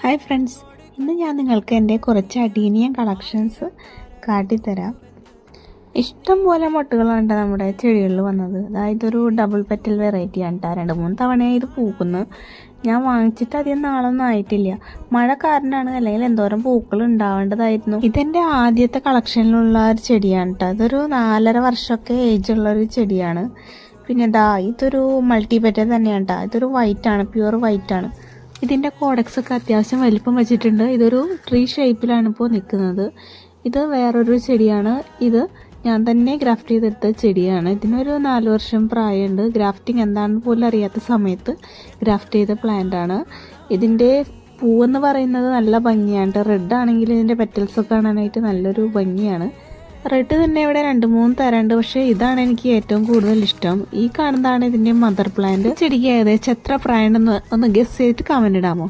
Hi friends ഇന്ന് ഞാൻ നിങ്ങൾക്ക് എന്റെ കുറച്ച് അഡീനിയം കളക്ഷൻസ് കാട്ടിത്തരാം. ഇഷ്ടം പോലെ മുട്ടുകളാണ് നമ്മുടെ ചെടികളിൽ വന്നത്. അതായത് ഒരു ഡബിൾ പെറ്റൽ വെറൈറ്റി ആണ് രണ്ട് മൂന്ന് തവണയായി ഇത് പൂക്കുന്നു. ഞാൻ വാങ്ങിച്ചിട്ട് അധികം നാളൊന്നും ആയിട്ടില്ല. മഴ കാരണമാണ് അല്ലെങ്കിൽ എന്തോരം പൂക്കൾ ഉണ്ടാവേണ്ടതായിരുന്നു. ഇതെന്റെ ആദ്യത്തെ കളക്ഷനിലുള്ള ഒരു ചെടിയാണ് കേട്ടോ. അതൊരു നാലര വർഷമൊക്കെ ഉള്ള ഒരു ചെടിയാണ്. പിന്നെ ദാ ഇതൊരു മൾട്ടി പെറ്റൽ തന്നെയാണ് കേട്ടോ. ഇതൊരു വൈറ്റാണ് പ്യുവർ വൈറ്റാണ് ഇതിന്റെ കോഡക്സ് ഒക്കെ അത്യാവശ്യം വലിപ്പം വെച്ചിട്ടുണ്ട്. ഇതൊരു ട്രീ ഷേപ്പിലാണ് ഇപ്പോൾ നിൽക്കുന്നത് ഇത് വേറൊരു ചെടിയാണ്. ഇത് ഞാൻ തന്നെ ഗ്രാഫ്റ്റ് ചെയ്തെടുത്ത ചെടിയാണ്. ഇതിനൊരു നാല് വർഷം പ്രായമുണ്ട്. ഗ്രാഫ്റ്റിംഗ് എന്താണെന്ന് പോലും അറിയാത്ത സമയത്ത് ഗ്രാഫ്റ്റ് ചെയ്ത പ്ലാന്റ് ആണ്. ഇതിന്റെ പൂവെന്ന് പറയുന്നത് നല്ല ഭംഗിയാണ്. റെഡ് ആണെങ്കിൽ ഇതിന്റെ പെറ്റൽസ് ഒക്കെ കാണാനായിട്ട് നല്ലൊരു ഭംഗിയാണ്. റെഡ് തന്നെ ഇവിടെ രണ്ട് മൂന്ന് തരമുണ്ട് പക്ഷേ ഇതാണ് എനിക്ക് ഏറ്റവും കൂടുതൽ ഇഷ്ടം. ഈ കാണുന്നതാണ് ഇതിന്റെ മദർ പ്ലാന്റ്. ചെടിക്ക് ഏകദേശം എത്ര പ്രായം ഒന്ന് ഗസ് ചെയ്തിട്ട് കമന്റ് ഇടാമോ?